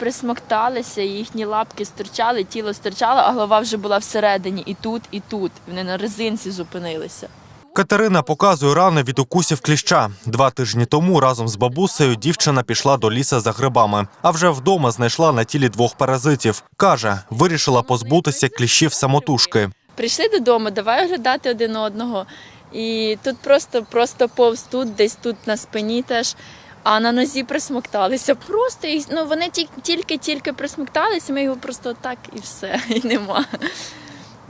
присмокталися, їхні лапки стирчали, тіло стирчало, а голова вже була всередині і тут, і тут. Вони на резинці зупинилися. Катерина показує рани від укусів кліща. Два тижні тому разом з бабусею дівчина пішла до ліса за грибами, а вже вдома знайшла на тілі двох паразитів. Каже, вирішила позбутися кліщів самотужки. Прийшли додому, давай оглядати один одного. І тут просто, просто повз тут, десь тут на спині теж. А на нозі присмокталися. Просто їх, ну вони ті- тільки-тільки присмокталися, ми його просто так і все, і нема.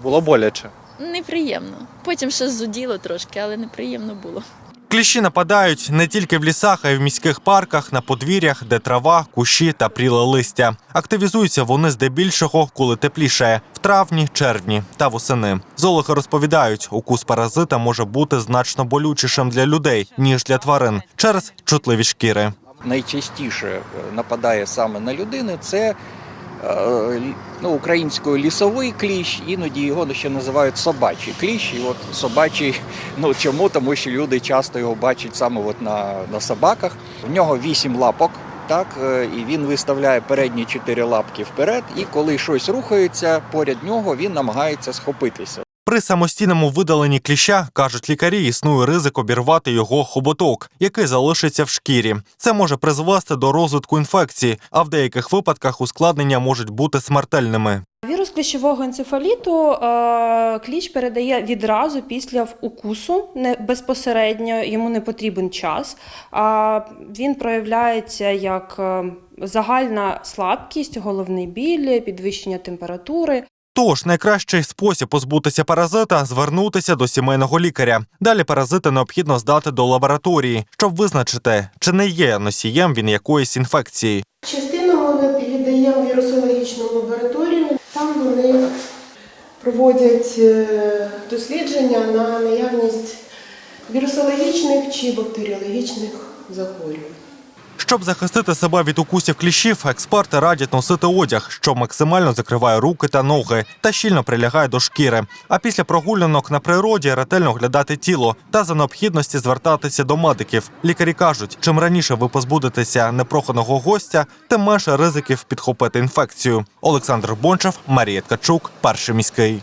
Було боляче. Неприємно. Потім ще зуділо трошки, але неприємно було. Кліщі нападають не тільки в лісах, а й в міських парках, на подвір'ях, де трава, кущі та пріле листя. Активізуються вони здебільшого, коли теплішає в травні, червні та восени. Зоологи розповідають, укус паразита може бути значно болючішим для людей ніж для тварин через чутливі шкіри. найчастіше е, нападає саме на людину, це ну, українською лісовий кліщ, іноді його ще називають собачий кліщ. І от собачий, ну чому? Тому що люди часто його бачать саме от на, на собаках. В нього вісім лапок. Так, е, і він виставляє передні чотири лапки вперед, і коли щось рухається поряд нього, він намагається схопитися. При самостійному видаленні кліща, кажуть лікарі, існує ризик обірвати його хоботок, який залишиться в шкірі. Це може призвести до розвитку інфекції, а в деяких випадках ускладнення можуть бути смертельними. Вірус кліщового енцефаліту е, кліщ передає відразу після укусу, не безпосередньо йому не потрібен час. Він проявляється як е, загальна слабкість, головний біль, підвищення температури. Тож найкращий спосіб позбутися паразита звернутися до сімейного лікаря. Далі паразити необхідно здати до лабораторії, щоб визначити, чи не є носієм він якоїсь інфекції. Частину ми віддаємо вірусологічну лабораторію. Там вони проводять е, дослідження на наявність вірусологічних чи бактеріологічних захворювань. Щоб захистити себе від укусів кліщів, експерти радять носити одяг, що максимально закриває руки та ноги та щільно прилягає до шкіри. А після прогулянок на природі ретельно оглядати тіло та за необхідності звертатися до медиків. Лікарі кажуть, чим раніше ви позбудетеся непроханого гостя, тим менше ризиків підхопити інфекцію. Олександр Бончев, Марія Ткачук, перший міський.